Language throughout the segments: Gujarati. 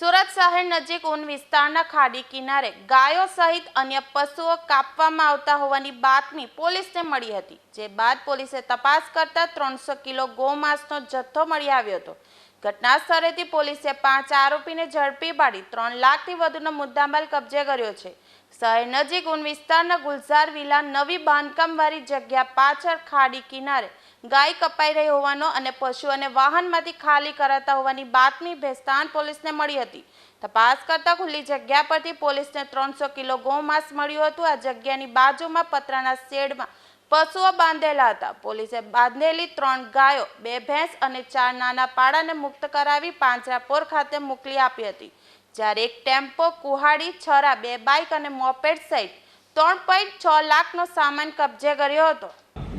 શહેર નજીક ઉન વિસ્તારના ખાડી કિનારે ગાયો સહિત અન્ય પશુઓ કાપવામાં આવતા હોવાની બાતમી પોલીસને મળી હતી, જે બાદ પોલીસે તપાસ કરતા ત્રણસો કિલો ગોમાંસનો જથ્થો મળી આવ્યો હતો. ઘટના સ્થળેથી પોલીસે પાંચ આરોપીને ઝડપી પાડી ત્રણ લાખથી વધુનો મુદ્દામાલ કબજે કર્યો છે. શહેર નજીક ઉન વિસ્તારના ગુલઝાર વિલા નવી બાંધકામવાળી જગ્યા પાછળ ખાડી કિનારે ગાય કપાઈ રહી હોવાનો અને પશુઓને વાહનમાંથી ખાલી કરાતા હોવાની બાતમી ભેસ્તાન પોલીસને મળી હતી. તપાસ કરતા ખુલ્લી જગ્યા પરથી પોલીસને ત્રણસો કિલો ગૌમાંસ મળ્યું હતું. આ જગ્યાની બાજુમાં પતરાના શેડમાં પશુઓ બાંધેલા હતા. પોલીસે બાંધેલી ત્રણ ગાયો, બે ભેંસ અને ચાર નાના પાડાને મુક્ત કરાવી પાંજરાપોર ખાતે મોકલી આપી હતી. જ્યારે એક ટેમ્પો, કુહાડી, છરા, બે બાઇક અને મોપેડ સહિત ત્રણ પોઈન્ટ છ લાખનો સામાન કબજે કર્યો હતો.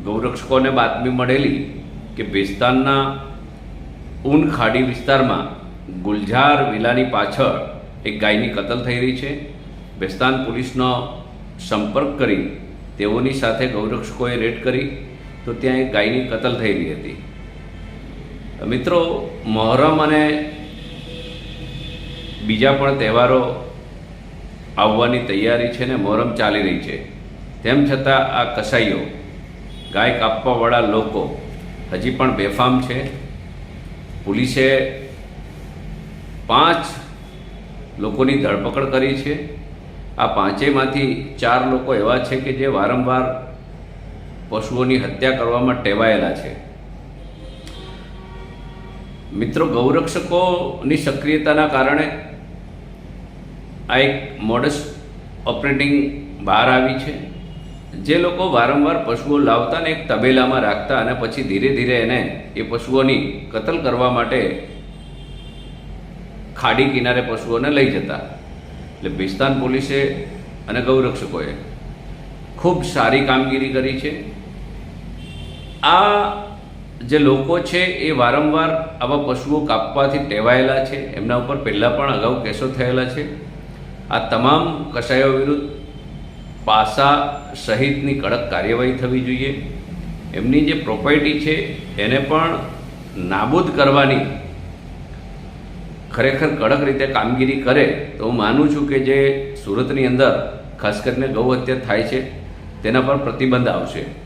ગૌરક્ષકોને બાતમી મળેલી કે ભેસ્તાનના ઊન ખાડી વિસ્તારમાં ગુલઝાર વિલાની પાછળ એક ગાયની કતલ થઈ રહી છે. ભેસ્તાન પોલીસનો સંપર્ક કરી તેઓની સાથે ગૌરક્ષકોએ રેડ કરી તો ત્યાં એક ગાયની કતલ રહી હતી. મિત્રો, મહોરમ અને બીજા પણ તહેવારો આવવાની તૈયારી છે ને મહોરમ ચાલી રહી છે. તેમ છતાં આ કસાઈઓ, ગાય કાપવાવાળા લોકો હજી પણ બેફામ છે. પોલીસે પાંચ લોકોની ધરપકડ કરી છે. આ પાંચેયમાંથી ચાર લોકો એવા છે કે જે વારંવાર પશુઓની હત્યા કરવામાં ટેવાયેલા છે. મિત્રો, ગૌરક્ષકોની સક્રિયતાના કારણે આ એક મોડસ ઓપરેટિંગ બહાર આવી છે. જે લોકો વારંવાર પશુઓ લાવતા ને એક તબેલામાં રાખતા અને પછી ધીરે ધીરે એને એ પશુઓની કતલ કરવા માટે ખાડી કિનારે પશુઓને લઈ જતા. એટલે ભિસ્તાન પોલીસે અને ગૌરક્ષકોએ ખૂબ સારી કામગીરી કરી છે. આ જે લોકો છે એ વારંવાર આવા પશુઓ કાપવાથી ટેવાયેલા છે. એમના ઉપર પહેલાં પણ અગાઉ કેસો થયેલા છે. આ તમામ કસાયો વિરુદ્ધ પાસા સહિતની કડક કાર્યવાહી થવી જોઈએ. એમની જે પ્રોપર્ટી છે એને પણ નાબૂદ કરવાની ખરેખર કડક રીતે કામગીરી કરે, તો હું માનું છું કે જે સુરતની અંદર, ખાસ કરીને ગૌ હત્યા થાય છે, તેના પર પ્રતિબંધ આવશે.